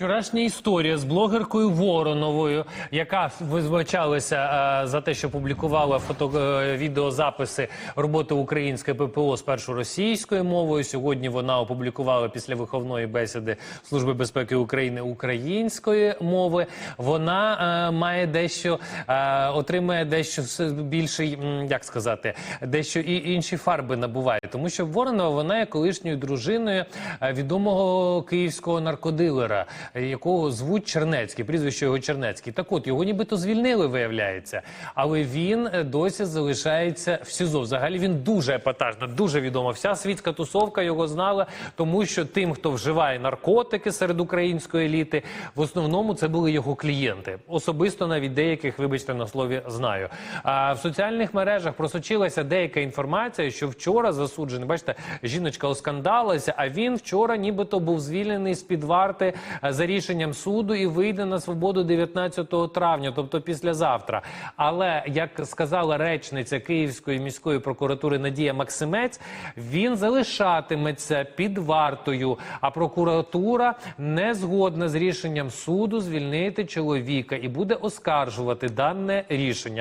Вчорашня історія з блогеркою Вороновою, яка визначалася е, за те, що публікувала фото е, відеозаписи роботи української ППО спершу російською мовою. Сьогодні вона опублікувала після виховної бесіди Служби безпеки України української мови. Вона е, має дещо е, отримає дещо більший, як сказати, дещо і інші фарби набуває, тому що Воронова вона є колишньою дружиною відомого київського наркодилера, якого звуть Чернецький, прізвище його Чернецький. Так от його нібито звільнили, виявляється, але він е, досі залишається в СІЗО. Взагалі він дуже епатажна, дуже відома. Вся світська тусовка його знала, тому що тим, хто вживає наркотики серед української еліти, в основному це були його клієнти. Особисто навіть деяких, вибачте на слові, знаю. А в соціальних мережах просочилася деяка інформація, що вчора засуджений, бачите, жіночка оскандалася, а він вчора нібито був звільнений з під варти е, за рішенням суду і вийде на свободу 19 травня, тобто післязавтра. Але як сказала речниця Київської міської прокуратури Надія Максимець, він залишатиметься під вартою. А прокуратура не згодна з рішенням суду звільнити чоловіка і буде оскаржувати дане рішення.